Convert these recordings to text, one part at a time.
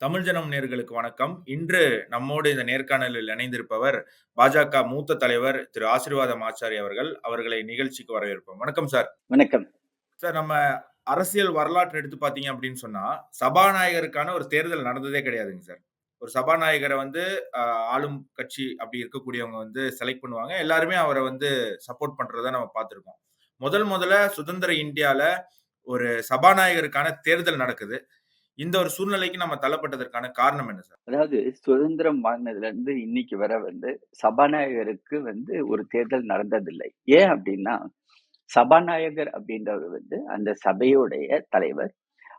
தமிழ் ஜனம் நேர்களுக்கு வணக்கம். இன்று நம்மோடு இந்த நேர்காணலில் இணைந்திருப்பவர் பாஜக மூத்த தலைவர் திரு ஆசீர்வாதம் ஆச்சாரி அவர்கள். அவர்களை நிகழ்ச்சிக்கு வரவேற்போம். வணக்கம் சார். வணக்கம். சார் நம்ம அரசியல் வரலாற்று எடுத்து பார்த்தீங்க அப்படின்னு சொன்னா, சபாநாயகருக்கான ஒரு தேர்தல் நடந்ததே கிடையாதுங்க சார். ஒரு சபாநாயகர வந்து ஆளும் கட்சி அப்படி இருக்கக்கூடியவங்க வந்து செலக்ட் பண்ணுவாங்க. எல்லாருமே அவர வந்து சப்போர்ட் பண்றத நம்ம பார்த்திருக்கோம். முதல் முதல்ல சுதந்திர இந்தியால ஒரு சபாநாயகருக்கான தேர்தல் நடக்குது. இந்த ஒரு சூழ்நிலைக்கு நம்ம தள்ளப்பட்டதற்கான காரணம் என்ன சார்? அதாவது சுதந்திரம் வாங்கினதுல இருந்து இன்னைக்கு வர வந்து சபாநாயகருக்கு வந்து ஒரு தேர்தல் நடந்ததில்லை. ஏன் அப்படின்னா, சபாநாயகர் அப்படின்றவர் வந்து அந்த சபையுடைய தலைவர்.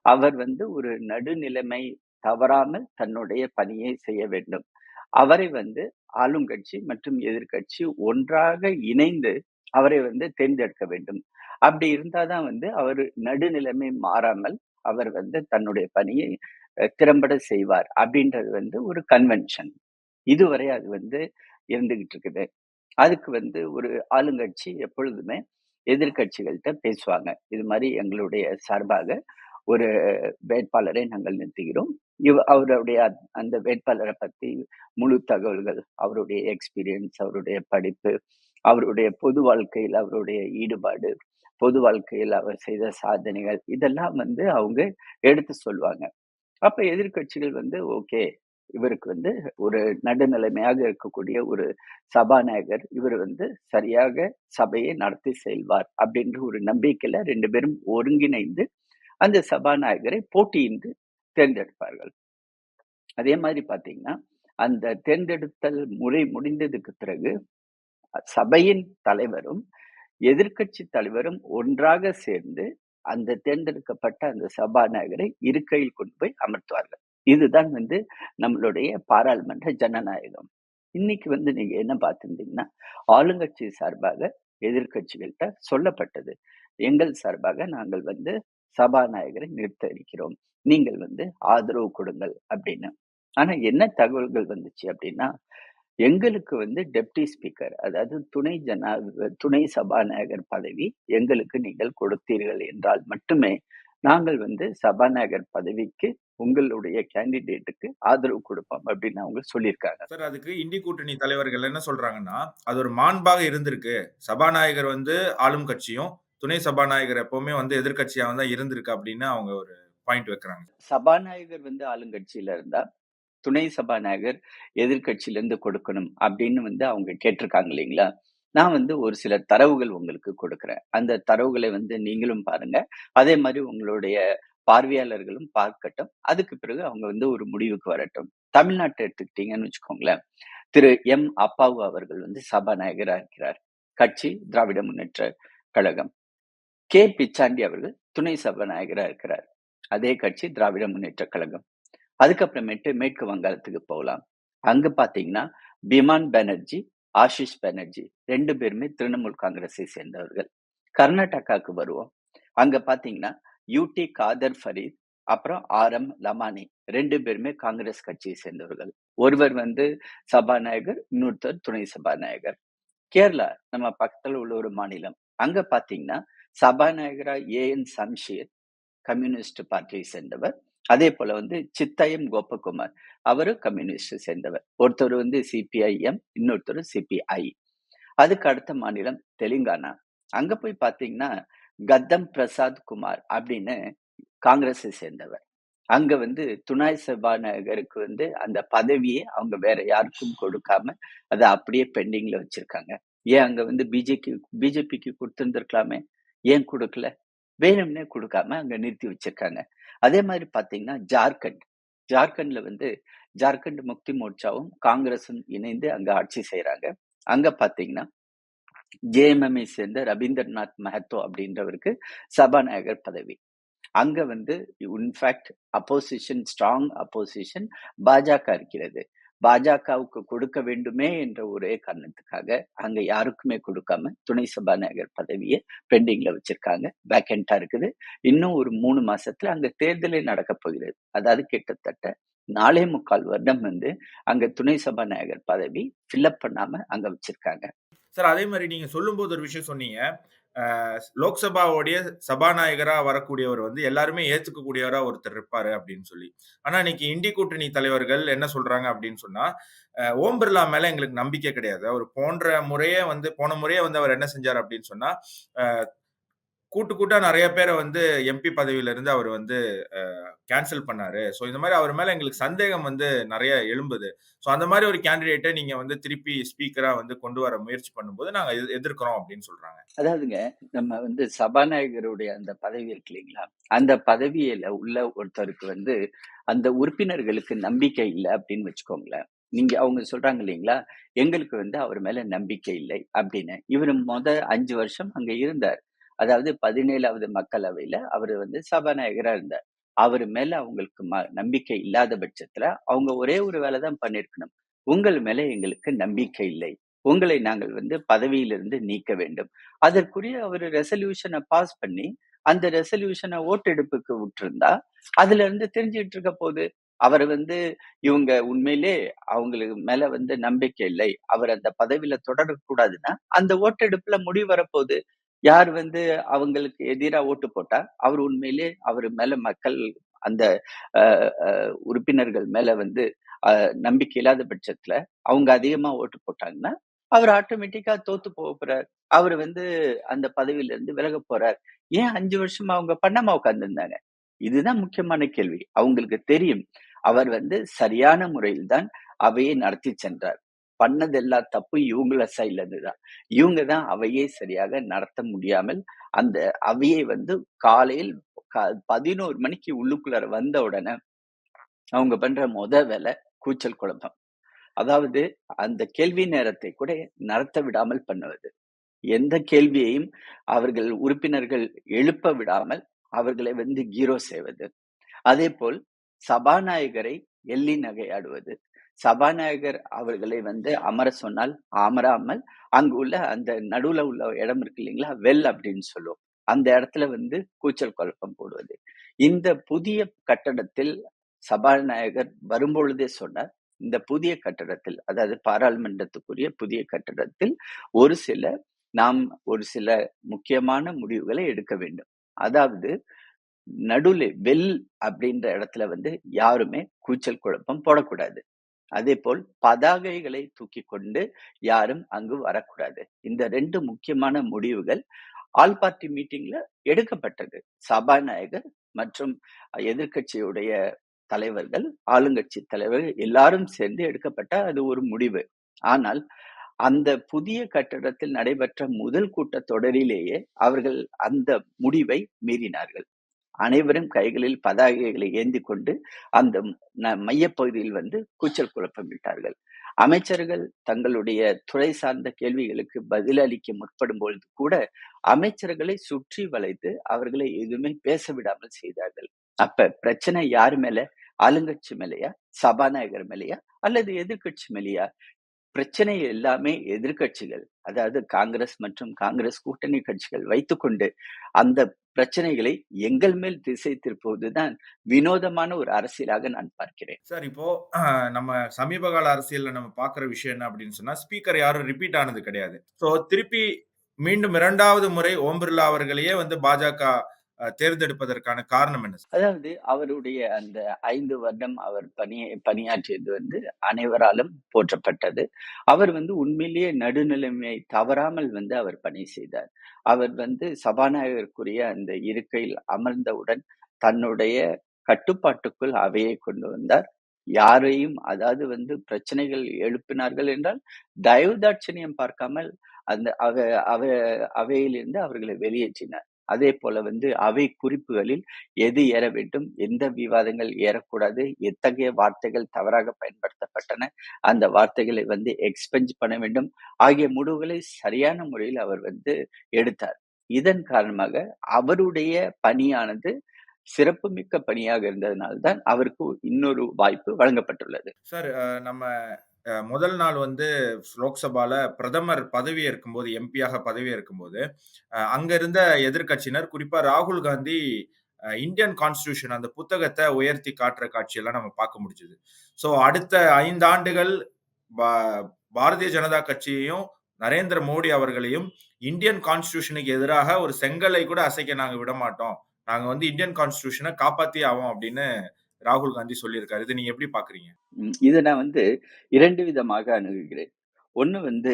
அவர் வந்து ஒரு நடுநிலைமை தவறாமல் தன்னுடைய பணியை செய்ய வேண்டும். அவரை வந்து ஆளுங்கட்சி மற்றும் எதிர்க்கட்சி ஒன்றாக இணைந்து அவரை வந்து தேர்ந்தெடுக்க வேண்டும். அப்படி இருந்தாதான் வந்து அவர் நடுநிலைமை மாறாமல் அவர் வந்து தன்னுடைய பணியை திறம்பட செய்வார். அப்படின்றது வந்து ஒரு கன்வென்ஷன். இதுவரை அது வந்து இருந்துகிட்டு இருக்குது. அதுக்கு வந்து ஒரு ஆளுங்கட்சி எப்பொழுதுமே எதிர்கட்சிகள்கிட்ட பேசுவாங்க. இது மாதிரி எங்களுடைய சார்பாக ஒரு வேட்பாளரை நாங்கள் நிறுத்துகிறோம். இவ் அவருடைய அந்த வேட்பாளரை பற்றி முழு தகவல்கள், அவருடைய எக்ஸ்பீரியன்ஸ், அவருடைய படிப்பு, அவருடைய பொது வாழ்க்கையில் அவருடைய ஈடுபாடு, பொது வாழ்க்கையில் அவர் செய்த சாதனைகள், இதெல்லாம் வந்து அவங்க எடுத்து சொல்லுவாங்க. அப்ப எதிர்க்கட்சிகள் வந்து ஓகே. இவருக்கு வந்து ஒரு நடுநிலைமையாக இருக்கக்கூடிய ஒரு சபாநாயகர், இவர் வந்து சரியாக சபையை நடத்தி செல்வார். அப்படின்ற ஒரு நம்பிக்கையில ரெண்டு பேரும் ஒருங்கிணைந்து அந்த சபாநாயகரை போட்டியின்றி தேர்ந்தெடுப்பார்கள். அதே மாதிரி பார்த்தீங்கன்னா, அந்த தேர்ந்தெடுத்தல் முறை முடிந்ததுக்கு பிறகு சபையின் தலைவரும், எதிர்கட்சி தலைவரும் ஒன்றாக சேர்ந்து அந்த தேர்ந்தெடுக்கப்பட்ட அந்த சபாநாயகரை இருக்கையில் கொண்டு போய் அமர்த்துவார்கள். இதுதான் வந்து நம்மளுடைய பாராளுமன்ற ஜனநாயகம். இன்னைக்கு வந்து நீங்க என்ன பார்த்துருந்தீங்கன்னா ஆளுங்கட்சி சார்பாக எதிர்கட்சிகள்கிட்ட சொல்லப்பட்டது. எங்கள் சார்பாக நாங்கள் வந்து சபாநாயகரை நிறுத்த இருக்கிறோம். நீங்கள் வந்து ஆதரவு கொடுங்கள் அப்படின்னு. ஆனா என்ன தகவல்கள் வந்துச்சு அப்படின்னா, எங்களுக்கு வந்து டெப்டி ஸ்பீக்கர் அதாவது துணை ஜனா துணை சபாநாயகர் பதவி எங்களுக்கு நீங்கள் கொடுத்தீர்கள் என்றால் மட்டுமே, நாங்கள் வந்து சபாநாயகர் பதவிக்கு உங்களுடைய கேண்டிடேட்டுக்கு ஆதரவு கொடுப்போம் அப்படின்னு அவங்க சொல்லியிருக்காங்க. சார் அதுக்கு இண்டி கூட்டணி தலைவர்கள் என்ன சொல்றாங்கன்னா, அது ஒரு மாண்பாக இருந்திருக்கு. சபாநாயகர் வந்து ஆளும் கட்சியும், துணை சபாநாயகர் எப்பவுமே வந்து எதிர்க்கட்சியா தான் இருந்திருக்கு அப்படின்னு அவங்க ஒரு பாயிண்ட் வைக்கிறாங்க. சபாநாயகர் வந்து ஆளுங்கட்சியில இருந்தா, துணை சபாநாயகர் எதிர்கட்சியிலேருந்து கொடுக்கணும் அப்படின்னு வந்து அவங்க கேட்டிருக்காங்க இல்லைங்களா? நான் வந்து ஒரு சில தரவுகள் உங்களுக்கு கொடுக்குறேன் அந்த தரவுகளை வந்து நீங்களும் பாருங்க. அதே மாதிரி உங்களுடைய பார்வையாளர்களும் பார்க்கட்டும். அதுக்கு பிறகு அவங்க வந்து ஒரு முடிவுக்கு வரட்டும். தமிழ்நாட்டை எடுத்துக்கிட்டீங்கன்னு வச்சுக்கோங்களேன். திரு எம். அப்பாவு அவர்கள் வந்து சபாநாயகரா இருக்கிறார். கட்சி திராவிட முன்னேற்ற கழகம். கே. பிச்சாண்டி அவர்கள் துணை சபாநாயகரா இருக்கிறார். அதே கட்சி திராவிட முன்னேற்ற கழகம். அதுக்கப்புறமேட்டு மேற்கு வங்காளத்துக்கு போகலாம். அங்க பார்த்தீங்கன்னா, பிமான் பானர்ஜி, ஆஷிஷ் பானர்ஜி ரெண்டு பேருமே திரிணாமுல் காங்கிரஸை சேர்ந்தவர்கள். கர்நாடகாவுக்கு வருவோம். அங்க பாத்தீங்கன்னா யூ.டி. காதர் ஃபரீத், அப்புறம் ஆர்.எம். லமானி ரெண்டு பேருமே காங்கிரஸ் கட்சியை சேர்ந்தவர்கள். ஒருவர் வந்து சபாநாயகர், இன்னொருத்தர் துணை சபாநாயகர். கேரளா நம்ம பக்கத்துல உள்ள ஒரு மாநிலம். அங்க பார்த்தீங்கன்னா, சபாநாயகரா ஏ.என். சம்ஷீர் கம்யூனிஸ்ட் பார்ட்டியை சேர்ந்தவர். அதே போல வந்து சித்தயம் கோபகுமார் அவரு கம்யூனிஸ்ட சேர்ந்தவர். ஒருத்தர் வந்து சிபிஐஎம், இன்னொருத்தர் சிபிஐ. அதுக்கு அடுத்த மாநிலம் தெலுங்கானா. அங்க போய் பாத்தீங்கன்னா கத்தம் பிரசாத் குமார் அப்படின்னு காங்கிரஸை சேர்ந்தவர். அங்க வந்து துணை சபாநாயகருக்கு வந்து அந்த பதவியே அவங்க வேற யாருக்கும் கொடுக்காம, அதை அப்படியே பெண்டிங்ல வச்சிருக்காங்க. ஏன் அங்க வந்து பிஜேபி பிஜேபிக்கு கொடுத்துருந்துருக்கலாமே ஏன் குடுக்கல? வேணும்னே குடுக்காம அங்க நிறுத்தி வச்சிருக்காங்க. அதே மாதிரி பார்த்தீங்கன்னா, ஜார்க்கண்ட். ஜார்க்கண்ட்ல வந்து ஜார்க்கண்ட் முக்தி மோர்ச்சாவும், காங்கிரஸும் இணைந்து அங்க ஆட்சி செய்கிறாங்க அங்க பார்த்தீங்கன்னா, ஜேஎம்எம்ஐ சேர்ந்த ரவீந்திரநாத் மஹத்தோ அப்படின்றவருக்கு சபாநாயகர் பதவி. அங்க வந்து இன்ஃபேக்ட் அப்போசிஷன் ஸ்ட்ராங் அப்போசிஷன் பாஜக இருக்கிறது. பாஜகவுக்கு கொடுக்க வேண்டுமே என்ற ஒரே காரணத்துக்காக, அங்க யாருக்குமே கொடுக்காம துணை சபாநாயகர் பதவியை பெண்டிங்ல வச்சிருக்காங்க. வேக்கண்டா இருக்குது. இன்னும் ஒரு மூணு மாசத்துல அங்க தேர்தலே நடக்கப் போகிறது. அதாவது கிட்டத்தட்ட 4 1/4 வருடம் வந்து அங்க துணை சபாநாயகர் பதவி ஃபில்லப் பண்ணாம அங்க வச்சிருக்காங்க. சார் அதே மாதிரி நீங்க சொல்லும்போது ஒரு விஷயம் சொன்னீங்க. லோக்சபாவுடைய சபாநாயகரா வரக்கூடியவர் வந்து எல்லாருமே ஏத்துக்கக்கூடியவரா ஒருத்தர் இருப்பாரு அப்படின்னு சொல்லி. ஆனா இன்னைக்கு இண்டி கூட்டணி தலைவர்கள் என்ன சொல்றாங்க அப்படின்னு சொன்னா, ஓம் பிர்லா மேல எங்களுக்கு நம்பிக்கை கிடையாது. அவர் போன்ற முறையே வந்து போன முறையே வந்து அவர் என்ன செஞ்சார் அப்படின்னு சொன்னா, கூட்டு கூட்டா நிறைய பேரை வந்து எம்பி பதவியில இருந்து அவர் வந்து கேன்சல் பண்ணாரு. ஸோ இந்த மாதிரி அவர் மேல எங்களுக்கு சந்தேகம் வந்து நிறைய எழும்புது. ஸோ அந்த மாதிரி ஒரு கேண்டிடேட்டை நீங்க வந்து திருப்பி ஸ்பீக்கரா வந்து கொண்டு வர முயற்சி பண்ணும்போது நாங்க எதிர்க்கிறோம் அப்படின்னு சொல்றாங்க. அதாவதுங்க, நம்ம வந்து சபாநாயகருடைய அந்த பதவி இருக்கு இல்லைங்களா? அந்த பதவியில உள்ள ஒருத்தருக்கு வந்து, அந்த உறுப்பினர்களுக்கு நம்பிக்கை இல்லை அப்படின்னு வச்சுக்கோங்களேன். நீங்க அவங்க சொல்றாங்க இல்லைங்களா? எங்களுக்கு வந்து அவர் மேல நம்பிக்கை இல்லை அப்படின்னு. இவர் முத அஞ்சு வருஷம் அங்க இருந்தார். அதாவது 17வது மக்களவையில அவர் வந்து சபாநாயகரா இருந்தார். அவர் மேல அவங்களுக்கு ம நம்பிக்கை இல்லாத பட்சத்துல, அவங்க ஒரே ஒரு வேலைதான் தான் உங்கள் மேல எங்களுக்கு நம்பிக்கை இல்லை. உங்களை நாங்கள் வந்து பதவியிலிருந்து நீக்க வேண்டும். அதற்குரிய அவர் ரெசல்யூஷனை பாஸ் பண்ணி, அந்த ரெசல்யூஷனை ஓட்டெடுப்புக்கு விட்டுருந்தா அதுல இருந்து தெரிஞ்சுக்கிட்டு இருக்க போது அவர் வந்து இவங்க உண்மையிலே அவங்களுக்கு மேல வந்து நம்பிக்கை இல்லை. அவர் அந்த பதவியில தொடரக்கூடாதுன்னா, அந்த ஓட்டெடுப்புல முடிவு வரப்போகுது. யார் வந்து அவங்களுக்கு எதிரா ஓட்டு போட்டா, அவர் உண்மையிலே அவர் மேல மக்கள் அந்த உறுப்பினர்கள் மேல வந்து நம்பிக்கை இல்லாத பட்சத்துல, அவங்க அதிகமா ஓட்டு போட்டாங்கன்னா, அவர் ஆட்டோமேட்டிக்கா தோத்து போக போறார். அவர் வந்து அந்த பதவியில இருந்து விலகப் போறார். ஏன் அஞ்சு வருஷமா அவங்க பண்ணாம உட்காந்துருந்தாங்க இதுதான் முக்கியமான கேள்வி. அவங்களுக்கு தெரியும். அவர் வந்து சரியான முறையில் தான் அவையை நடத்தி சென்றார். பண்ணதெல்லாம் தப்பு தப்பும் இவங்கள சைடுல இருந்து தான். இவங்க தான் அவையை சரியாக நடத்த முடியாமல், அந்த அவையை வந்து காலையில் க 11 மணிக்கு உள்ளுக்குள்ளார வந்த உடனே, அவங்க பண்ற மொத வேலை கூச்சல் குழப்பம். அதாவது அந்த கேள்வி நேரத்தை கூட நடத்த விடாமல் பண்ணுவது. எந்த கேள்வியையும் அவர்கள் உறுப்பினர்கள் எழுப்ப விடாமல், அவர்களை வந்து கீரோ செய்வது. அதே போல் சபாநாயகரை எள்ளி நகையாடுவது. சபாநாயகர் அவர்களை வந்து அமர சொன்னால் அமராமல், அங்கு உள்ள அந்த நடுவுல உள்ள இடம் இருக்கு இல்லைங்களா? வெல் அப்படின்னு சொல்லுவோம். அந்த இடத்துல வந்து கூச்சல் குழப்பம் போடுவது. இந்த புதிய கட்டடத்தில் சபாநாயகர் வரும்பொழுதே சொன்னார். இந்த புதிய கட்டடத்தில், அதாவது பாராளுமன்றத்துக்குரிய புதிய கட்டடத்தில் ஒரு சில நாம் ஒரு சில முக்கியமான முடிவுகளை எடுக்க வேண்டும். அதாவது நடுவுல வெல் அப்படின்ற இடத்துல வந்து யாருமே கூச்சல் குழப்பம் போடக்கூடாது. அதே போல் பதாகைகளை தூக்கி கொண்டு யாரும் அங்கு வரக்கூடாது. இந்த ரெண்டு முக்கியமான முடிவுகள் ஆல் பார்ட்டி மீட்டிங்ல எடுக்கப்பட்டது. சபாநாயகர் மற்றும் எதிர்க்கட்சியுடைய தலைவர்கள், ஆளுங்கட்சி தலைவர்கள் எல்லாரும் சேர்ந்து எடுக்கப்பட்ட அது ஒரு முடிவு. ஆனால், அந்த புதிய கட்டடத்தில் நடைபெற்ற முதல் கூட்டத்தொடரிலேயே அவர்கள் அந்த முடிவை மீறினார்கள். அனைவரும் கைகளில் பதாகைகளை ஏந்திக் கொண்டு அந்த மையப்பகுதியில் வந்து கூச்சல் குழப்பம் விட்டார்கள். அமைச்சர்கள் தங்களுடைய துறை சார்ந்த கேள்விகளுக்கு பதில் அளிக்க முற்படும் பொழுது கூட, அமைச்சர்களை சுற்றி வளைத்து அவர்களை எதுவுமே பேச விடாமல் செய்தார்கள். அப்ப பிரச்சனை யார் மேல? ஆளுங்கட்சி மேலையா சபாநாயகர் மேலையா அல்லது எதிர்க்கட்சி மேலையா பிரச்சனை எல்லாமே எதிர்க்கட்சிகள், அதாவது காங்கிரஸ் மற்றும் காங்கிரஸ் கூட்டணி கட்சிகள் வைத்துக்கொண்டு, அந்த பிரச்சனைகளை எங்கள் மேல் திசை திருப்புவது தான் வினோதமான ஒரு அரசியலாக நான் பார்க்கிறேன். சார் இப்போ நம்ம சமீப கால அரசியல்ல நம்ம பாக்குற விஷயம் என்ன அப்படின்னு சொன்னா, ஸ்பீக்கர் யாரும் ரிப்பீட் ஆனது கிடையாது. ஸோ திருப்பி மீண்டும் இரண்டாவது முறை ஓம் பிர்லா அவர்களையே வந்து பாஜக தேர்ந்தெடுப்பதற்கான காரணம் என்ன அதாவது அவருடைய அந்த ஐந்து வருடம் அவர் பணி பணியாற்றியது வந்து அனைவராலும் போற்றப்பட்டது. அவர் வந்து உண்மையிலேயே நடுநிலைமையை தவறாமல் வந்து அவர் பணி செய்தார். அவர் வந்து சபாநாயகருக்குரிய அந்த இருக்கையில் அமர்ந்தவுடன் தன்னுடைய கட்டுப்பாட்டுக்குள் அவையை கொண்டு வந்தார். யாரையும் அதாவது வந்து பிரச்சனைகள் எழுப்பினார்கள் என்றால், தயவு தாட்சணியம் பார்க்காமல் அந்த அவ அவ அவையிலிருந்து அவர்களை வெளியேற்றினார். அதே போல வந்து அவை குறிப்புகளில் எது ஏற வேண்டும், எந்த விவாதங்கள் ஏறக்கூடாது, எத்தகைய வார்த்தைகள் தவறாக பயன்படுத்தப்பட்டன, அந்த வார்த்தைகளை வந்து எக்ஸ்பெஞ்ச் பண்ண வேண்டும் ஆகிய முடிவுகளை சரியான முறையில் அவர் வந்து எடுத்தார். இதன் காரணமாக அவருடைய பணியானது சிறப்புமிக்க பணியாக இருந்ததுனால்தான் அவருக்கு இன்னொரு வாய்ப்பு வழங்கப்பட்டுள்ளது. சார் நம்ம முதல் நாள் வந்து லோக்சபால பிரதமர் பதவி ஏற்கும்போது, எம்பியாக பதவி ஏற்கும்போது, அ அங்க இருந்த எதிர்க்கட்சியினர் குறிப்பா ராகுல் காந்தி இந்தியன் கான்ஸ்டியூஷன் அந்த புத்தகத்தை உயர்த்தி காட்டுற காட்சியெல்லாம் நம்ம பார்க்க முடிஞ்சது. ஸோ அடுத்த ஐந்து ஆண்டுகள் பா பாரதிய ஜனதா கட்சியையும், நரேந்திர மோடி அவர்களையும் இந்தியன் கான்ஸ்டியூஷனுக்கு எதிராக ஒரு செங்கலை கூட அசைக்க நாங்க விட மாட்டோம். நாங்க வந்து இந்தியன் கான்ஸ்டியூஷனை காப்பாத்தி ஆவோம் அப்படின்னு ராகுல் காந்தி சொல்லியிருக்காரு. இத நீங்க எப்படி பாக்குறீங்க இதை நான் வந்து இரண்டு விதமாக அணுகுகிறேன். ஒன்று வந்து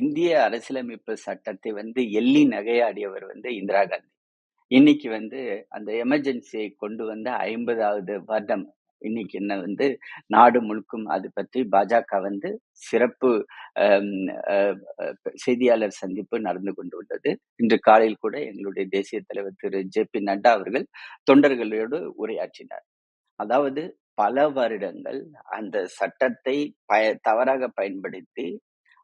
இந்திய அரசியலமைப்பு சட்டத்தை வந்து எள்ளி நகையாடியவர் வந்து இந்திரா காந்தி. இன்னைக்கு வந்து அந்த எமர்ஜென்சியை கொண்டு வந்த 50வது வருடம் இன்னைக்கு என்ன வந்து நாடு முழுக்கும் அது பற்றி பாஜக வந்து சிறப்பு செய்தியாளர் சந்திப்பு நடந்து கொண்டு உள்ளது. இன்று காலையில் கூட எங்களுடைய தேசிய தலைவர் திரு ஜே பி நட்டா அவர்கள் தொண்டர்களோடு உரையாற்றினார். அதாவது பல வருடங்கள் அந்த சட்டத்தை பய தவறாக பயன்படுத்தி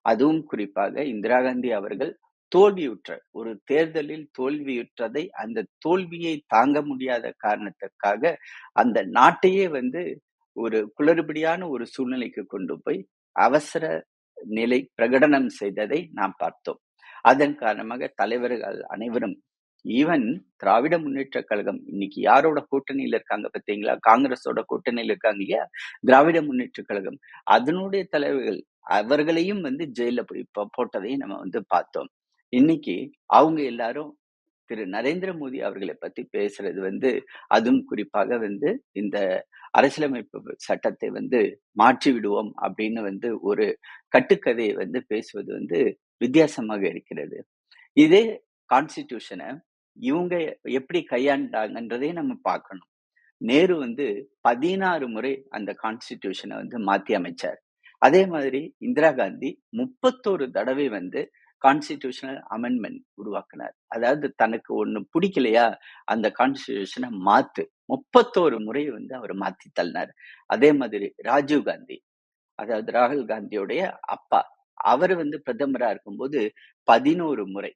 அதுவும் குறிப்பாக இந்திரா காந்தி அவர்கள் தோல்வியுற்ற ஒரு தேர்தலில் தோல்வியுற்றதை அந்த தோல்வியை தாங்க முடியாத காரணத்திற்காக அந்த நாட்டையே வந்து ஒரு குளறுபடியான ஒரு சூழ்நிலைக்கு கொண்டு போய் அவசர நிலை பிரகடனம் செய்ததை நாம் பார்த்தோம். அதன் காரணமாக தலைவர்கள் அனைவரும் ஈவன் திராவிட முன்னேற்ற கழகம் இன்னைக்கு யாரோட கூட்டணியில இருக்காங்க பார்த்தீங்களா? காங்கிரஸோட கூட்டணியில இருக்காங்க இல்லையா? திராவிட முன்னேற்ற கழகம். அதனுடைய தலைவர்கள் அவர்களையும் வந்து ஜெயில போய் போட்டதையும் நம்ம வந்து பார்த்தோம். இன்னைக்கு அவங்க எல்லாரும் திரு நரேந்திர மோடி அவர்களை பத்தி பேசுறது வந்து அதுவும் குறிப்பாக வந்து இந்த அரசியலமைப்பு சட்டத்தை வந்து மாற்றி விடுவோம் அப்படின்னு வந்து ஒரு கட்டுக்கதையை வந்து பேசுவது வந்து வித்தியாசமாக இருக்கிறது. இதே கான்ஸ்டிடியூஷன இவங்க எப்படி கையாண்டாங்கன்றதே நம்ம பார்க்கணும். நேரு வந்து 16 முறை அந்த கான்ஸ்டிடியூஷனை வந்து மாத்தி அமைச்சார். அதே மாதிரி இந்திரா காந்தி 31 தடவை வந்து கான்ஸ்டிடியூஷனல் அமெண்ட்மெண்ட் உருவாக்குனார். அதாவது தனக்கு ஒன்று பிடிக்கலையா அந்த கான்ஸ்டிடியூஷனை மாத்து. 31 முறை வந்து அவர் மாத்தி தள்ளினார். அதே மாதிரி ராஜீவ் காந்தி அதாவது ராகுல் காந்தியுடைய அப்பா. அவர் வந்து பிரதமரா இருக்கும்போது 11 முறை.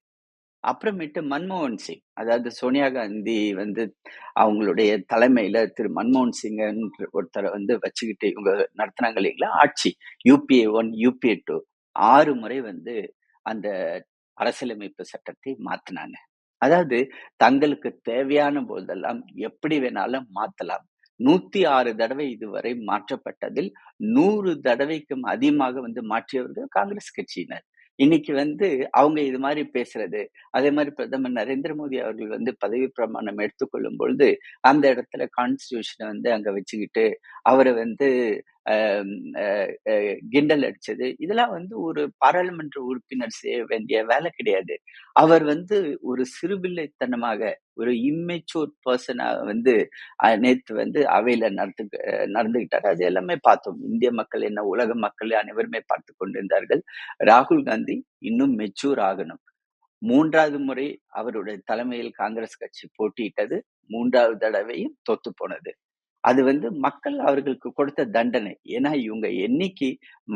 அப்புறமேட்டு மன்மோகன் சிங் அதாவது சோனியா காந்தி வந்து அவங்களுடைய தலைமையில திரு மன்மோகன் சிங்கன்ற ஒருத்தரை வந்து வச்சுக்கிட்டு இவங்க நடத்துனாங்க இல்லைங்களா ஆட்சி. யூபிஏ ஒன் யூபிஏ டூ ஆறு முறை வந்து அந்த அரசியலமைப்பு சட்டத்தை மாத்தினாங்க அதாவது தங்களுக்கு தேவையான போதெல்லாம் எப்படி வேணாலும் மாத்தலாம். 106 தடவை இதுவரை மாற்றப்பட்டதில் நூறு தடவைக்கும் அதிகமாக வந்து மாற்றியவர்கள் காங்கிரஸ் கட்சியினர். இன்னைக்கு வந்து அவங்க இது மாதிரி பேசுறது, அதே மாதிரி பிரதமர் நரேந்திர மோடி அவர்கள் வந்து பதவி பிரமாணம் எடுத்துக்கொள்ளும் பொழுது, அந்த இடத்துல கான்ஸ்டியூஷனை வந்து அங்க வச்சுக்கிட்டு, அவரை வந்து கிண்டல் அடிச்சது, இதெல்லாம் வந்து ஒரு பாராளுமன்ற உறுப்பினர் செய்ய வேண்டிய வேலை கிடையாது. அவர் வந்து ஒரு சிறுபிள்ளைத்தனமாக, ஒரு இம்மெச்சூர் பர்சனா வந்து நேற்று வந்து அவையில நடந்து நடந்துகிட்டார் அது எல்லாமே பார்த்தோம். இந்திய மக்கள் என்ன, உலக மக்கள் அனைவருமே பார்த்து கொண்டிருந்தார்கள். ராகுல் காந்தி இன்னும் மெச்சூர் ஆகணும். மூன்றாவது முறை அவருடைய தலைமையில் காங்கிரஸ் கட்சி போட்டியிட்டது. மூன்றாவது தடவையும் தொத்து போனது. அது வந்து மக்கள் அவர்களுக்கு கொடுத்த தண்டனை. ஏன்னா இவங்க என்னைக்கு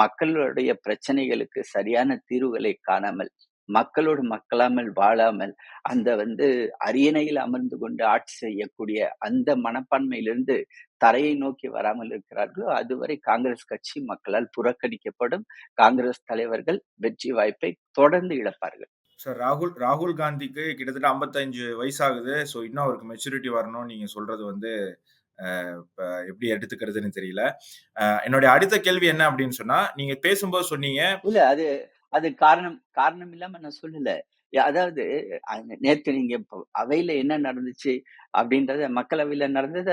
மக்களுடைய பிரச்சனைகளுக்கு சரியான தீர்வுகளை காணாமல், மக்களோடு மக்களாமல் வாழாமல், அந்த வந்து அரியணையில் அமர்ந்து கொண்டு ஆட்சி செய்யக்கூடிய அந்த மனப்பான்மையிலிருந்து தரையை நோக்கி வராமல் இருக்கிறார்களோ, அதுவரை காங்கிரஸ் கட்சி மக்களால் புறக்கணிக்கப்படும். காங்கிரஸ் தலைவர்கள் வெற்றி வாய்ப்பை தொடர்ந்து இழப்பார்கள். சார் ராகுல் ராகுல் காந்திக்கு கிட்டத்தட்ட 55 வயசாகுது. ஸோ இன்னும் அவருக்கு மெச்சூரிட்டி வரணும்னு நீங்கள் சொல்கிறது வந்து எப்படி எடுத்துக்கிறதுன்னு தெரியல. என்னுடைய அடுத்த கேள்வி என்ன அப்படின்னு சொன்னா, நீங்க பேசும்போது சொன்னீங்க இல்ல அது அது காரணம் காரணம் இல்லாம நான் சொல்லல. அதாவது நேத்து நீங்க அவையில என்ன நடந்துச்சு அப்படின்றத மக்களவையில நடந்தத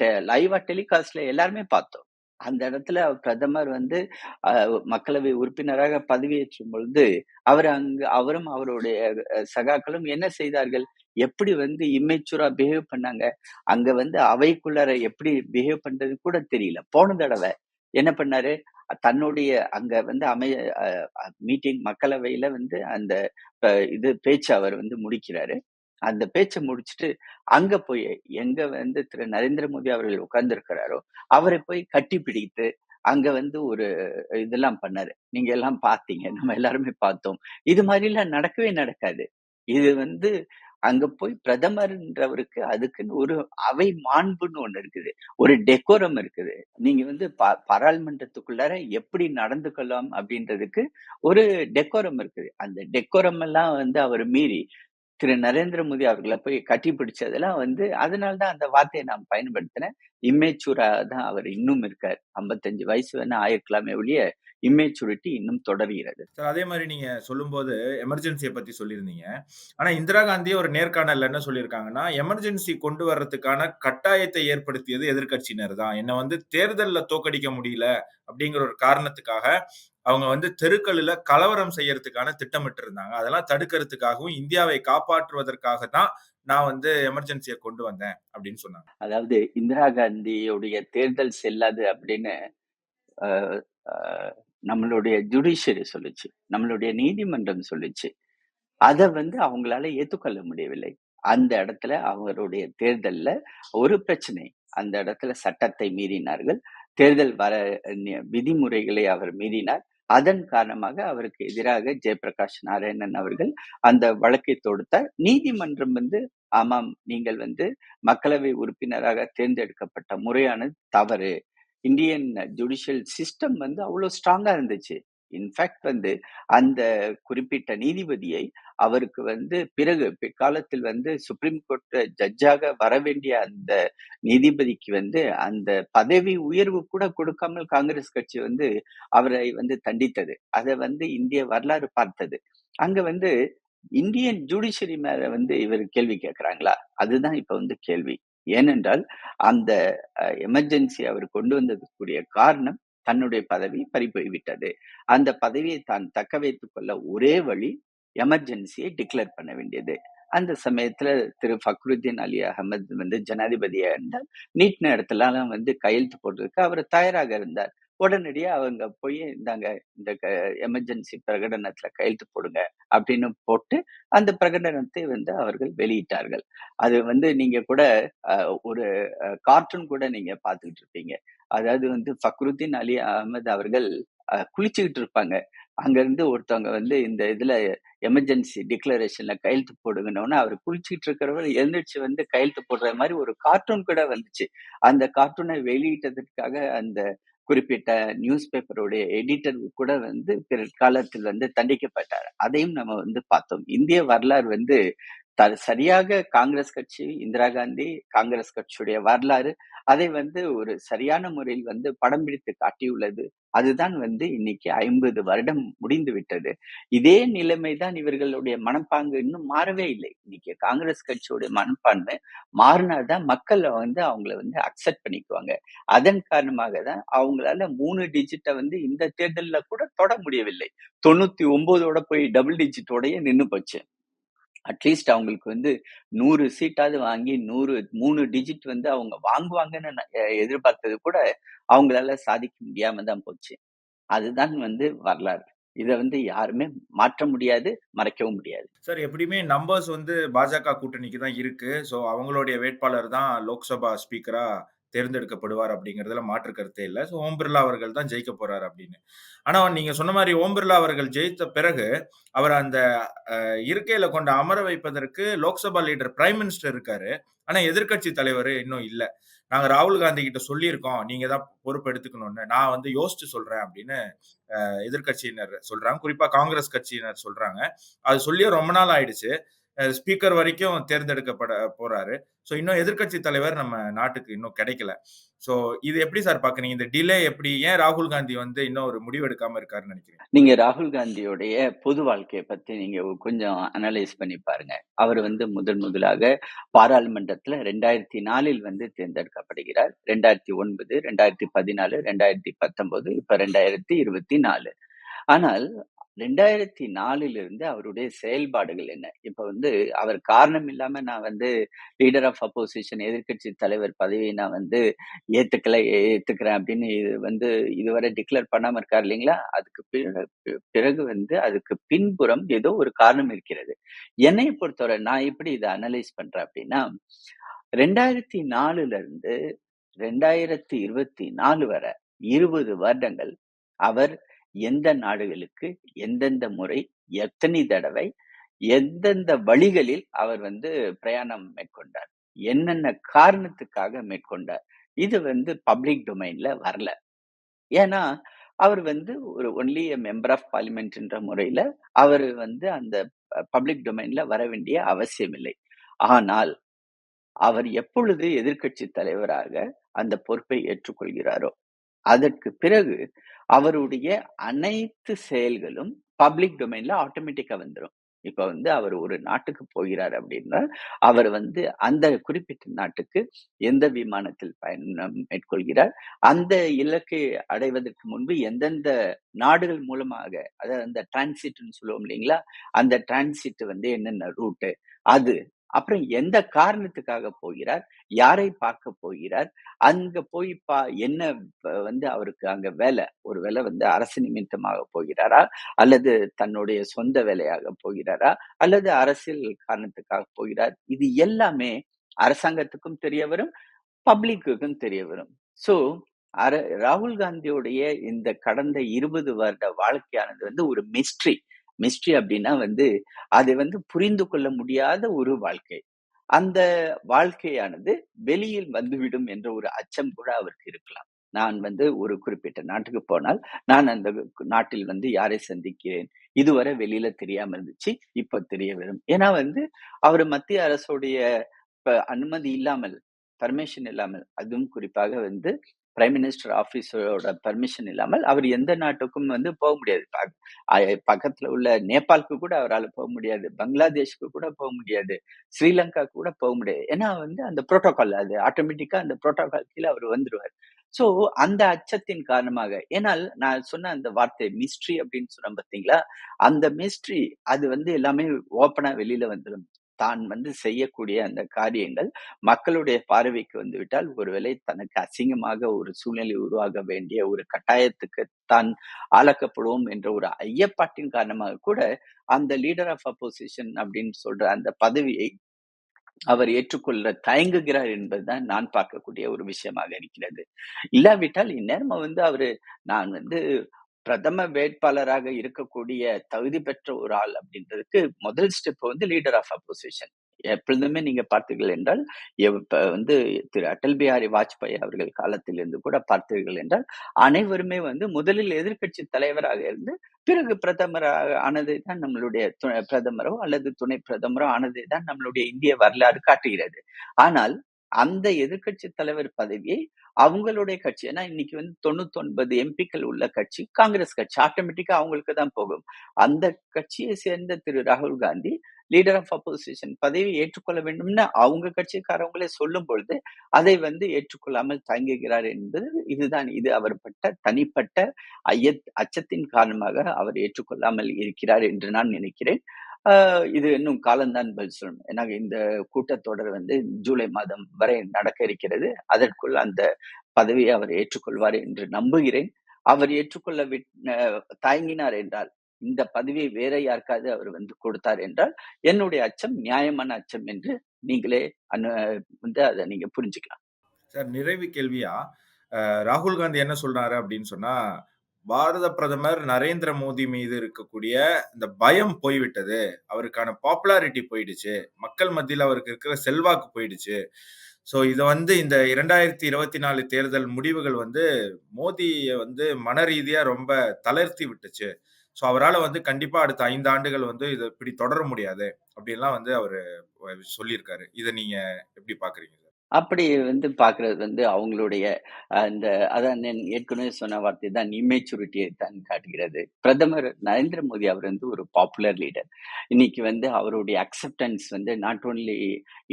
டெ லைவா டெலிகாஸ்ட்ல எல்லாருமே பார்த்தோம். அந்த இடத்துல பிரதமர் வந்து மக்களவை உறுப்பினராக பதவியேற்றும் பொழுது, அவர் அங்கு அவரும் அவருடைய சகாக்களும் என்ன செய்தார்கள்? எப்படி வந்து இம்மெச்சூரா பிஹேவ் பண்ணாங்க? அங்க வந்து அவைக்குள்ளார எப்படி பிஹேவ் பண்றது கூட தெரியல. போன தடவை என்ன பண்ணாரு? தன்னுடைய அங்க வந்து அமைய மீட்டிங் மக்களவையில வந்து அந்த இது பேச்சு அவர் வந்து முடிக்கிறாரு. அந்த பேச்சை முடிச்சுட்டு, அங்க போய் எங்க வந்து திரு நரேந்திர மோடி அவர்கள் உட்கார்ந்திருக்கிறாரோ, அவரை போய் கட்டி பிடித்து அங்க வந்து ஒரு இதெல்லாம் பண்ணாரு. நீங்க எல்லாம் பார்த்தீங்க. நம்ம எல்லாருமே பார்த்தோம். இது மாதிரி எல்லாம் நடக்கவே நடக்காது. இது வந்து அங்க போய் பிரதமர்ன்றவருக்கு அதுக்குன்னு ஒரு அவை மாண்புன்னு ஒண்ணு இருக்குது. ஒரு டெக்கோரம் இருக்குது. நீங்க வந்து பா பாராளுமன்றத்துக்குள்ளார எப்படி நடந்துக்கலாம் அப்படின்றதுக்கு ஒரு டெக்கோரம் இருக்குது. அந்த டெக்கோரம் எல்லாம் வந்து அவர் மீறி, திரு நரேந்திர மோடி அவர்களை போய் கட்டி பிடிச்சதெல்லாம் வந்து அதனால தான் அந்த வார்த்தையை நான் பயன்படுத்தினேன். இமேச்சூரா தான் அவர் இன்னும் இருக்கார். 55 வயசு வேணா ஆயிருக்கலாமே ஒழிய, இம்மெச்சூரிட்டி இன்னும் தொடர்கிறது. சார் அதே மாரி நீங்க சொல்லும்போது எமர்ஜென்சிய பத்தி சொல்லியிருந்தீங்க. ஆனா இந்திரா காந்தியே ஒரு நேர்காணல்ல என்ன சொல்லியிருக்காங்கன்னா, எமர்ஜென்சி கொண்டு வர்றதுக்கான கட்டாயத்தை ஏற்படுத்தியது எதிர்க்கட்சியினர் தான். என்ன வந்து தேர்தல்ல தோற்கடிக்க முடியல அப்படிங்கிற ஒரு காரணத்துக்காக, அவங்க வந்து தெருக்களில கலவரம் செய்யறதுக்கான திட்டமிட்டு இருந்தாங்க. அதெல்லாம் தடுக்கிறதுக்காகவும், இந்தியாவை காப்பாற்றுவதற்காக தான் நான் வந்து எமர்ஜென்சிய கொண்டு வந்தேன் அப்படின்னு சொன்னாங்க. அதாவது இந்திரா காந்தியுடைய தேர்தல் செல்லாது அப்படின்னு நம்மளுடைய ஜுடிஷியரி சொல்லுச்சு. நம்மளுடைய நீதிமன்றம் சொல்லுச்சு. அதை வந்து அவங்களால ஏற்றுக்கொள்ள முடியவில்லை. அந்த இடத்துல அவருடைய தேர்தலில் ஒரு பிரச்சனை. அந்த இடத்துல சட்டத்தை மீறினார்கள். தேர்தல் வர விதிமுறைகளை அவர் மீறினார். அதன் காரணமாக அவருக்கு எதிராக ஜெயபிரகாஷ் நாராயணன் அவர்கள் அந்த வழக்கை தொடுத்தார். நீதிமன்றம் வந்து ஆமாம் நீங்கள் வந்து மக்களவை உறுப்பினராக தேர்ந்தெடுக்கப்பட்ட முறையானது தவறு. இந்தியன் ஜுடிஷியல் சிஸ்டம் வந்து அவ்வளோ ஸ்ட்ராங்காக இருந்துச்சு. இன்ஃபேக்ட் வந்து அந்த குறிப்பிட்ட நீதிபதியை அவருக்கு வந்து பிறகு பிற்காலத்தில் வந்து சுப்ரீம் கோர்ட் ஜட்ஜாக வர வேண்டிய அந்த நீதிபதிக்கு வந்து அந்த பதவி உயர்வு கூட கொடுக்காமல் காங்கிரஸ் கட்சி வந்து அவரை வந்து தண்டித்தது. அதை வந்து இந்திய வரலாறு பார்த்தது. அங்க வந்து இந்தியன் ஜுடிஷியரி மேல வந்து இவர் கேள்வி கேட்கிறாங்களா? அதுதான் இப்ப வந்து கேள்வி. ஏனென்றால் அந்த எமர்ஜென்சி அவர் கொண்டு வந்ததுக்குரிய காரணம் தன்னுடைய பதவி பறிபோய் விட்டது. அந்த பதவியை தான் தக்க வைத்துக் கொள்ள ஒரே வழி எமர்ஜென்சியை டிக்ளேர் பண்ண வேண்டியது. அந்த சமயத்துல திரு ஃபக்ருதீன் அலி அகமது வந்து ஜனாதிபதியா இருந்தார். நீட் இடத்துலலாம் வந்து கையெழுத்து போடுறதுக்கு அவர் தயாராக இருந்தார். உடனடியாக அவங்க போய் இந்தாங்க இந்த க எமர்ஜென்சி பிரகடனத்தில் கையெழுத்து போடுங்க அப்படின்னு போட்டு அந்த பிரகடனத்தை வந்து அவர்கள் வெளியிட்டார்கள். அது வந்து நீங்கள் கூட ஒரு கார்ட்டூன் கூட நீங்கள் பார்த்துக்கிட்டு இருப்பீங்க. அதாவது வந்து ஃபக்ருதீன் அலி அகமது அவர்கள் குளிச்சுக்கிட்டு இருப்பாங்க. அங்கேருந்து ஒருத்தவங்க வந்து இந்த இதில் எமர்ஜென்சி டிக்ளரேஷனில் கையெழுத்து போடுங்கன்னு அவர் குளிச்சுக்கிட்டு இருக்கிறவர் எழுந்திரிச்சு வந்து கையெழுத்து போடுற மாதிரி ஒரு கார்ட்டூன் கூட வந்துச்சு. அந்த கார்ட்டூனை வெளியிட்டதற்காக அந்த குறிப்பிட்ட நியூஸ் பேப்பருடைய எடிட்டர் கூட வந்து பிற்காலத்தில் வந்து தண்டிக்கப்பட்டார். அதையும் நம்ம வந்து பார்த்தோம். இந்திய வரலாறு வந்து சரியாக காங்கிரஸ் கட்சி, இந்திரா காந்தி, காங்கிரஸ் கட்சியுடைய வரலாறு அதை வந்து ஒரு சரியான முறையில் வந்து படம் பிடித்து காட்டியுள்ளது. அதுதான் வந்து இன்னைக்கு 50 வருடம் முடிந்து விட்டது. இதே நிலைமை தான் இவர்களுடைய மனப்பாங்கு இன்னும் மாறவே இல்லை. இன்னைக்கு காங்கிரஸ் கட்சியுடைய மனப்பான்மை மாறினாதான் மக்களை மக்கள் வந்து அவங்கள வந்து அக்செப்ட் பண்ணிக்குவாங்க. அதன் காரணமாக தான் அவங்களால மூணு டிஜிட்ட வந்து இந்த தேர்தல்ல கூட தொட முடியவில்லை. 99ஓட போய் டபுள் டிஜிட்டோடயே நின்னு போச்சு. அட்லீஸ்ட் அவங்களுக்கு வந்து நூறு சீட்டாவது வாங்கி 100 3 டிஜிட் வந்து அவங்க வாங்குவாங்கன்னு நான் எதிர்பார்த்தது கூட அவங்களால சாதிக்க முடியாம தான் போச்சு. அதுதான் வந்து வரலாறு. இதை வந்து யாருமே மாற்ற முடியாது, மறைக்கவும் முடியாது. சார் எப்படியுமே நம்பர்ஸ் வந்து பாஜக கூட்டணிக்கு தான் இருக்கு. ஸோ அவங்களுடைய வேட்பாளர் தான் லோக்சபா ஸ்பீக்கரா தேர்ந்தெடுக்கப்படுவார் அப்படிங்கிறதுல மாற்று கருத்தே இல்லை ஸோ ஓம் பிர்லா அவர்கள் தான் ஜெயிக்க போறாரு அப்படின்னு. ஆனா நீங்க சொன்ன மாதிரி ஓம் பிர்லா அவர்கள் ஜெயித்த பிறகு, அவர் அந்த இருக்கையில கொண்டு அமர வைப்பதற்கு லோக்சபா லீடர் பிரைம் மினிஸ்டர் இருக்காரு. ஆனா எதிர்க்கட்சி தலைவர் இன்னும் இல்லை நாங்க ராகுல் காந்தி கிட்ட சொல்லியிருக்கோம். நீங்க தான் பொறுப்பு எடுத்துக்கணும்னு. நான் வந்து யோசிச்சு சொல்றேன் அப்படின்னு எதிர்கட்சியினர் எதிர்க்கட்சியினர் சொல்றாங்க. குறிப்பா காங்கிரஸ் கட்சியினர் சொல்றாங்க. அது சொல்லியே ரொம்ப நாள் ஆயிடுச்சு. ஸ்பீக்கர் வரைக்கும் தேர்ந்தெடுக்கப்பட போறாரு. ஸோ இன்னும் எதிர்க்கட்சி தலைவர் நம்ம நாட்டுக்கு இன்னும் கிடைக்கல. ஸோ இது எப்படி சார் பார்க்குறீங்க? இந்த டிலே எப்படி? ஏன் ராகுல் காந்தி வந்து இன்னும் ஒரு முடிவு எடுக்காம இருக்காருன்னு நினைக்கிறீங்க? நீங்க ராகுல் காந்தியுடைய பொது வாழ்க்கையை பத்தி நீங்க கொஞ்சம் அனலைஸ் பண்ணி பாருங்க. அவர் வந்து முதன் முதலாக பாராளுமன்றத்துல 2004ல் வந்து தேர்ந்தெடுக்கப்படுகிறார். 2009, 2014, 2019 இப்ப 2024. ஆனால் 2004லிருந்து அவருடைய செயல்பாடுகள் என்ன? இப்போ வந்து அவர் காரணம் இல்லாம நான் வந்து லீடர் ஆஃப் அப்போசிஷன் எதிர்க்கட்சி தலைவர் பதவியை நான் வந்து ஏத்துக்கல, ஏத்துக்கிறேன் அப்படின்னு இது வந்து இதுவரை டிக்ளேர் பண்ணாம இருக்கார் இல்லைங்களா? அதுக்கு பிறகு வந்து அதுக்கு பின்புறம் ஏதோ ஒரு காரணம் இருக்கிறது. என்னை பொறுத்தவரை நான் எப்படி இதை அனலைஸ் பண்றேன் அப்படின்னா, 2004ல இருந்து 2024 வர 20 வருடங்கள் அவர் எந்த நாடுகளுக்கு, எந்தெந்த முறை, எத்தனை தடவை, எந்தெந்த வழிகளில் அவர் வந்து பிரயாணம் மேற்கொண்டார்? என்னென்ன காரணத்துக்காக மேற்கொண்டார்? இது வந்து பப்ளிக் டொமைன்ல வரல. ஏன்னா, அவர் வந்து ஒரு ஒன்லி மெம்பர் ஆஃப் பார்லிமெண்ட்ன்ற முறையில அவர் வந்து அந்த பப்ளிக் டொமைன்ல வர வேண்டிய அவசியமில்லை. ஆனால், அவர் எப்பொழுது எதிர்கட்சி தலைவராக அந்த பொறுப்பை ஏற்றுக்கொள்கிறாரோ, அதற்கு பிறகு அவருடைய அனைத்து செயல்களும் பப்ளிக் டொமைன்ல ஆட்டோமேட்டிக்கா வந்துடும் இப்ப வந்து அவர் ஒரு நாட்டுக்கு போகிறார் அப்படின்னா, அவர் வந்து அந்த குறிப்பிட்ட நாட்டுக்கு எந்த விமானத்தில் பயணம் மேற்கொள்கிறார், அந்த இலக்கை அடைவதற்கு முன்பு எந்தெந்த நாடுகள் மூலமாக அதாவது அந்த டிரான்சிட்னு சொல்லுவோம் இல்லைங்களா? அந்த டிரான்சிட் வந்து என்னென்ன ரூட்டு அது. அப்புறம் எந்த காரணத்துக்காக போகிறார், யாரை பார்க்க போகிறார், அங்க போய் பா என்ன வந்து அவருக்கு அங்க வேலை, ஒரு வேலை வந்து அரசு நிமித்தமாக போகிறாரா? அல்லது தன்னுடைய சொந்த வேலையாக போகிறாரா? அல்லது அரசியல் காரணத்துக்காக போகிறார். இது எல்லாமே அரசாங்கத்துக்கும் தெரிய வரும், பப்ளிக்குக்கும் தெரிய வரும். ஸோ, அர ராகுல் காந்தியுடைய இந்த கடந்த 20 வருட வாழ்க்கையானது வந்து ஒரு மிஸ்ட்ரி. மிஸ்ட்ரி அப்படின்னா வந்து, அதை வந்து புரிந்து கொள்ள முடியாத ஒரு வாழ்க்கை. அந்த வாழ்க்கையானது வெளியில் வந்துவிடும் என்ற ஒரு அச்சம் கூட அவருக்கு இருக்கலாம். நான் வந்து ஒரு குறிப்பிட்ட நாட்டுக்கு போனால், நான் அந்த நாட்டில் வந்து யாரை சந்திக்கிறேன், இதுவரை வெளியில தெரியாம இருந்துச்சு. இப்ப தெரிய வரும். ஏன்னா வந்து, அவர் மத்திய அரசுடைய அனுமதி இல்லாமல், பர்மிஷன் இல்லாமல், அதுவும் குறிப்பாக வந்து பிரைம் மினிஸ்டர் ஆஃபீஸரோட பெர்மிஷன் இல்லாமல் அவர் எந்த நாட்டுக்கும் வந்து போக முடியாது. பக்கத்தில் பக்கத்துல உள்ள நேபாளுக்கு கூட அவரால போக முடியாது. பங்களாதேஷ்க்கு கூட போக முடியாது. ஸ்ரீலங்கா கூட போக முடியாது. ஏன்னா வந்து அந்த புரோட்டோகால் அது ஆட்டோமேட்டிக்கா அந்த புரோட்டோகால் கீழே அவர் வந்துருவாரு. ஸோ, அந்த அச்சத்தின் காரணமாக ஏனால் நான் சொன்ன அந்த வார்த்தை மிஸ்ட்ரி அப்படின்னு சொன்னேன் பார்த்தீங்களா? அந்த மிஸ்ட்ரி அது வந்து எல்லாமே ஓப்பனா வெளியில வந்துரும். தான் வந்து செய்யக்கூடிய அந்த காரியங்கள் மக்களுடைய பார்வைக்கு வந்துவிட்டால், ஒருவேளை தனக்கு அசிங்கமாக ஒரு சூழ்நிலை உருவாக வேண்டிய ஒரு கட்டாயத்துக்கு தான் ஆளாக்கப்படுவோம் என்ற ஒரு ஐயப்பாட்டின் காரணமாக கூட, அந்த லீடர் ஆஃப் அப்போசிஷன் அப்படின்னு சொல்ற அந்த பதவியை அவர் ஏற்றுக்கொள்ள தயங்குகிறார் என்பதுதான் நான் பார்க்கக்கூடிய ஒரு விஷயமாக இருக்கிறது. இல்லாவிட்டால் இந்நேரம் வந்து அவரு நான் வந்து பிரதம வேட்பாளராக இருக்கக்கூடிய தகுதி பெற்ற ஒரு ஆள் அப்படின்றதுக்கு முதல் ஸ்டெப் வந்து லீடர் ஆஃப் அப்போசிஷன். எப்பொழுதுமே நீங்க பார்த்தீர்கள் என்றால், வந்து திரு அடல் பிஹாரி வாஜ்பாய் அவர்கள் காலத்திலிருந்து கூட பார்த்தீர்கள் என்றால், அனைவருமே வந்து முதலில் எதிர்க்கட்சி தலைவராக இருந்து, பிறகு பிரதமராக ஆனதை தான் நம்மளுடைய து பிரதமரோ அல்லது துணை பிரதமரோ ஆனதை தான் நம்மளுடைய இந்திய வரலாறு காட்டுகிறது. ஆனால், அந்த எதிர்கட்சி தலைவர் பதவியை அவங்களுடைய கட்சி ஏன்னா இன்னைக்கு வந்து 99 எம்பிக்கள் உள்ள கட்சி காங்கிரஸ் கட்சி. ஆட்டோமேட்டிக்கா அவங்களுக்கு தான் போகும். அந்த கட்சியை சேர்ந்த திரு ராகுல் காந்தி லீடர் ஆஃப் அப்போசிஷன் பதவி ஏற்றுக்கொள்ள வேண்டும்னு அவங்க கட்சிக்காரவங்களே சொல்லும் பொழுது, அதை வந்து ஏற்றுக்கொள்ளாமல் தயங்குகிறார் என்பது இதுதான். இது அவர் பட்ட தனிப்பட்ட ஐயத் அச்சத்தின் காரணமாக அவர் ஏற்றுக்கொள்ளாமல் இருக்கிறார் என்று நான் நினைக்கிறேன். இது இன்னும் காலம்தான் பதில் சொல்லணும் ஏன்னா இந்த கூட்டத்தொடர் வந்து ஜூலை மாதம் வரை நடக்க இருக்கிறது. அதற்குள் அந்த பதவியை அவர் ஏற்றுக்கொள்வார் என்று நம்புகிறேன். அவர் ஏற்றுக்கொள்ள விட் தயங்கினார் என்றால், இந்த பதவியை வேற யாருக்காவது அவர் வந்து கொடுத்தார் என்றால், என்னுடைய அச்சம் நியாயமான அச்சம் என்று நீங்களே அனு வந்து அதை நீங்க புரிஞ்சுக்கலாம். சார் நிறைவு கேள்வியா, ராகுல் காந்தி என்ன சொல்றாரு அப்படின்னு சொன்னா, பாரத பிரதமர் நரேந்திர மோடி மீது இருக்கக்கூடிய இந்த பயம் போய்விட்டது. அவருக்கான பாப்புலாரிட்டி போயிடுச்சு. மக்கள் மத்தியில் அவருக்கு இருக்கிற செல்வாக்கு போயிடுச்சு. ஸோ இதை வந்து இந்த 2024 தேர்தல் முடிவுகள் வந்து மோதியை வந்து மனரீதியா ரொம்ப தளர்த்தி விட்டுச்சு. ஸோ அவரால் வந்து கண்டிப்பாக அடுத்த ஐந்து ஆண்டுகள் வந்து இதை இப்படி தொடர முடியாது. அப்படின்லாம் வந்து அவர் சொல்லியிருக்காரு. இதை நீங்கள் எப்படி பார்க்குறீங்க? அப்படி வந்து பார்க்கறது வந்து அவங்களுடைய அந்த அதான் ஏற்கனவே சொன்ன வார்த்தை தான் இமேச்சுரிட்டியை தான் காட்டுகிறது. பிரதமர் நரேந்திர மோடி அவர் வந்து ஒரு பாப்புலர் லீடர். இன்னைக்கு வந்து அவருடைய அக்செப்டன்ஸ் வந்து நாட் ஒன்லி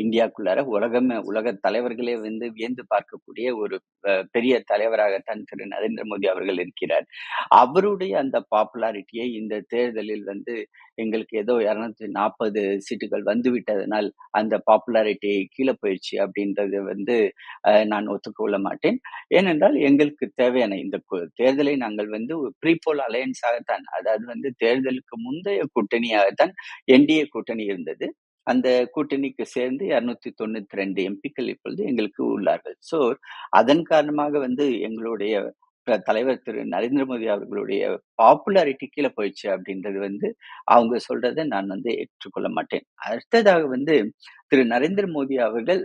இந்தியாக்குள்ளார உலகமே உலக தலைவர்களே வந்து வியந்து பார்க்கக்கூடிய ஒரு பெரிய தலைவராகத்தான் திரு நரேந்திர மோடி அவர்கள் இருக்கிறார். அவருடைய அந்த பாப்புலாரிட்டியை இந்த தேர்தலில் வந்து எங்களுக்கு ஏதோ 240 சீட்டுகள் வந்துவிட்டதனால் அந்த பாப்புலாரிட்டி போயிடுச்சு அப்படின்ற அப்படின்றது வந்து நான் ஒத்துக்கொள்ள மாட்டேன். ஏனென்றால் எங்களுக்கு தேவையான இந்த தேர்தலை நாங்கள் வந்து ப்ரீ போல் அலையன்ஸாகத்தான் அதாவது வந்து தேர்தலுக்கு முந்தைய கூட்டணியாகத்தான் என்டிஏ கூட்டணி இருந்தது. அந்த கூட்டணிக்கு சேர்ந்து 292 எம்பிக்கள் இப்பொழுது எங்களுக்கு உள்ளார்கள். ஸோ அதன் காரணமாக வந்து எங்களுடைய தலைவர் திரு நரேந்திர மோடி அவர்களுடைய பாப்புலாரிட்டி கீழே போயிடுச்சு அப்படின்றது வந்து அவங்க சொல்றதை நான் வந்து ஏற்றுக்கொள்ள மாட்டேன். அடுத்ததாக வந்து திரு நரேந்திர மோடி அவர்கள்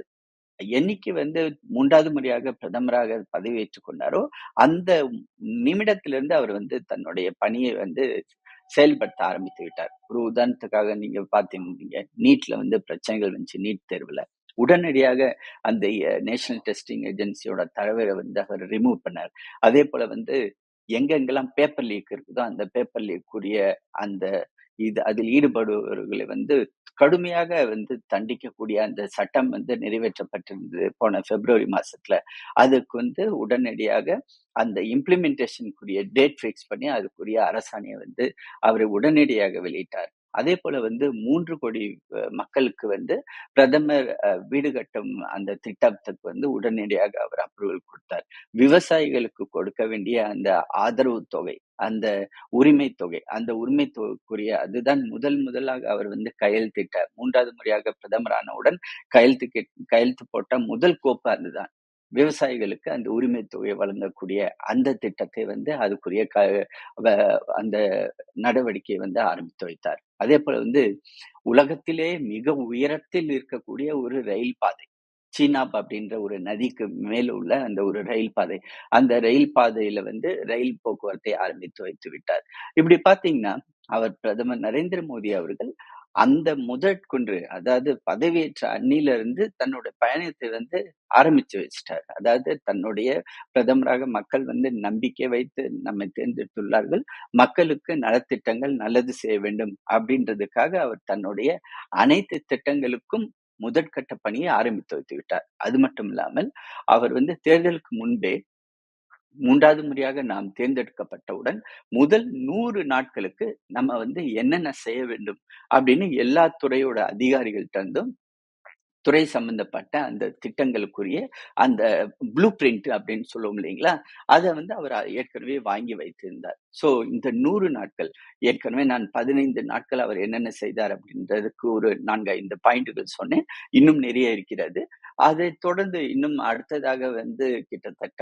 என்னைக்கு வந்து மூன்றாவது முறையாக பிரதமராக பதவியேற்றுக் கொண்டாரோ, அந்த நிமிடத்திலிருந்து அவர் வந்து தன்னுடைய பணியை வந்து செயல்படுத்த ஆரம்பித்து விட்டார். ஒரு உதாரணத்துக்காக நீங்க பார்த்தீங்க நீட்ல வந்து பிரச்சனைகள் வந்துச்சு நீட் தேர்வுல. உடனடியாக அந்த நேஷனல் டெஸ்டிங் ஏஜென்சியோட தலைவரை வந்து அவர் ரிமூவ் பண்ணார். அதேபோல வந்து எங்கெங்கெல்லாம் பேப்பர் லீக் இருக்குதோ, அந்த பேப்பர் லீக்குரிய அந்த இது அதில் ஈடுபடுபவர்களை வந்து கடுமையாக வந்து தண்டிக்கக்கூடிய அந்த சட்டம் வந்து நிறைவேற்றப்பட்டிருந்தது போன பிப்ரவரி மாசத்துல. அதுக்கு வந்து உடனடியாக அந்த இம்ப்ளிமெண்டேஷனுக்குரிய டேட் ஃபிக்ஸ் பண்ணி அதுக்குரிய அரசாணையை வந்து அவரை உடனடியாக வெளியிட்டார். அதே போல வந்து மூன்று கோடி மக்களுக்கு வந்து பிரதமர் வீடு கட்டும் அந்த திட்டத்துக்கு வந்து உடனடியாக அவர் அப்ரூவல் கொடுத்தார் விவசாயிகளுக்கு கொடுக்க வேண்டிய அந்த ஆதரவு தொகை, அந்த உரிமை தொகை, அந்த உரிமை தொகைக்குரிய அதுதான் முதல் முதலாக அவர் வந்து கையெழுத்திட்டார். மூன்றாவது முறையாக பிரதமரானவுடன் கையெழுத்து கையெழுத்து போட்ட முதல் கோப்பு அதுதான். விவசாயிகளுக்கு அந்த உரிமை தொகையை வழங்கக்கூடிய அந்த திட்டத்தை வந்து அதுக்குரிய க வ அந்த நடவடிக்கையை வந்து ஆரம்பித்து வைத்தார். அதே போல வந்து உலகத்திலே மிக உயரத்தில் இருக்கக்கூடிய ஒரு ரயில் பாதை. சீனாப் அப்படின்ற ஒரு நதிக்கு மேல உள்ள அந்த ஒரு ரயில் பாதை. அந்த ரயில் பாதையில வந்து ரயில் போக்குவரத்தை ஆரம்பித்து வைத்து விட்டார். இப்படி பார்த்தீங்கன்னா, அவர் பிரதமர் நரேந்திர மோடி அவர்கள் அந்த முதற்கொன்று அதாவது பதவியேற்ற அன்னிலிருந்து தன்னோட பயணத்தை வந்து ஆரம்பிச்சு வச்சிட்டார் அதாவது தன்னுடைய பிரதமராக மக்கள் வந்து நம்பிக்கை வைத்து நம்மை தேர்ந்தெடுத்துள்ளார்கள். மக்களுக்கு நலத்திட்டங்கள் நல்லது செய்ய வேண்டும் அப்படின்றதுக்காக அவர் தன்னுடைய அனைத்து திட்டங்களுக்கும் முதற்கட்ட பணியை ஆரம்பித்து வைத்து விட்டார். அது மட்டும் இல்லாமல் அவர் வந்து தேர்தலுக்கு முன்பே மூன்றாவது முறையாக நாம் தேர்ந்தெடுக்கப்பட்டவுடன் முதல் நூறு நாட்களுக்கு நம்ம வந்து என்னென்ன செய்ய வேண்டும் அப்படின்னு எல்லா துறையோட அதிகாரிகள் இருந்தும் துறை சம்பந்தப்பட்ட அந்த திட்டங்களுக்குரிய அந்த ப்ளூ பிரிண்ட் அப்படின்னு சொல்லுவோம் இல்லைங்களா? அதை வந்து அவர் ஏற்கனவே வாங்கி வைத்திருந்தார். ஸோ இந்த நூறு நாட்கள் ஏற்கனவே நான் 15 நாட்கள் அவர் என்னென்ன செய்தார் அப்படின்றதுக்கு ஒரு 4, 5 பாயிண்ட்கள் சொன்னேன். இன்னும் நிறைய இருக்கிறது. அதைத் தொடர்ந்து இன்னும் அடுத்ததாக வந்து கிட்டத்தட்ட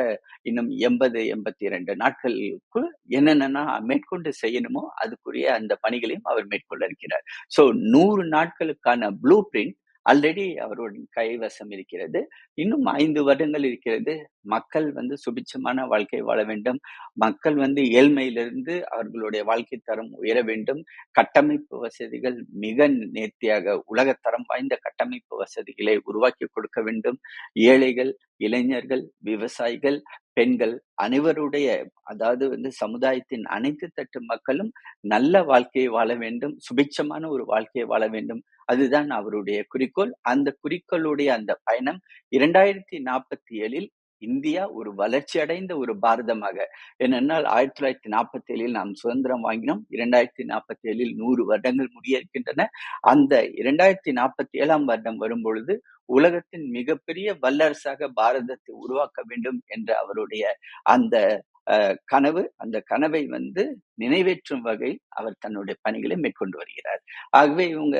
இன்னும் 80, 82 நாட்களுக்குள் என்னென்னா மேற்கொண்டு செய்யணுமோ அதுக்குரிய அந்த பணிகளையும் அவர் மேற்கொள்ள இருக்கிறார். ஸோ நூறு நாட்களுக்கான ப்ளூ பிரிண்ட் ஆல்ரெடி அவருடைய கைவசம் இருக்கிறது. இன்னும் ஐந்து வருடங்கள் இருக்கிறது. மக்கள் வந்து சுபிச்சமான வாழ்க்கை வாழ வேண்டும். மக்கள் வந்து ஏழ்மையிலிருந்து அவர்களுடைய வாழ்க்கை தரம் உயர வேண்டும். கட்டமைப்பு வசதிகள் மிக நேர்த்தியாக உலகத்தரம் வாய்ந்த கட்டமைப்பு வசதிகளை உருவாக்கி கொடுக்க வேண்டும். ஏழைகள், இளைஞர்கள், விவசாயிகள், பெண்கள் அனைவருடைய அதாவது வந்து சமுதாயத்தின் அனைத்து தட்டு மக்களும் நல்ல வாழ்க்கையை வாழ வேண்டும். சுபிட்சமான ஒரு வாழ்க்கையை வாழ வேண்டும். அதுதான் அவருடைய குறிக்கோள். அந்த குறிக்கோளுடைய அந்த பயணம் 2047ல் இந்தியா ஒரு வளர்ச்சி அடைந்த ஒரு பாரதமாக ஏனெனால் ஆயிரத்தி தொள்ளாயிரத்தி நாற்பத்தி ஏழில் நாம் சுதந்திரம் வாங்கினோம். 2047ல் 100 வருடங்கள் முடிய இருக்கின்றன. அந்த 2047ஆம் வருடம் வரும்பொழுது உலகத்தின் மிகப்பெரிய வல்லரசாக பாரதத்தை உருவாக்க வேண்டும் என்ற அவருடைய அந்த கனவு, அந்த கனவை வந்து நிறைவேற்றும் வகையில் அவர் தன்னுடைய பணிகளை மேற்கொண்டு வருகிறார். ஆகவே இவங்க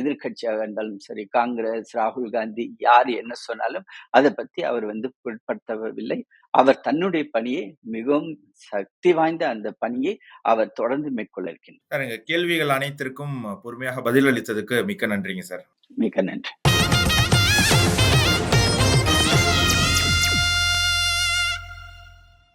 எதிர்க்கட்சியாக இருந்தாலும் சரி, காங்கிரஸ், ராகுல் காந்தி யார் என்ன சொன்னாலும் அத பத்தி அவர் வந்து பொருட்படுத்தவில்லை. அவர் தன்னுடைய பணியை மிகவும் சக்தி வாய்ந்த அந்த பணியை அவர் தொடர்ந்து மேற்கொள்ள இருக்கின்றார். கேள்விகள் அனைத்திற்கும் பொறுமையாக பதிலளித்ததுக்கு மிக்க நன்றிங்க சார். மிக்க நன்றி.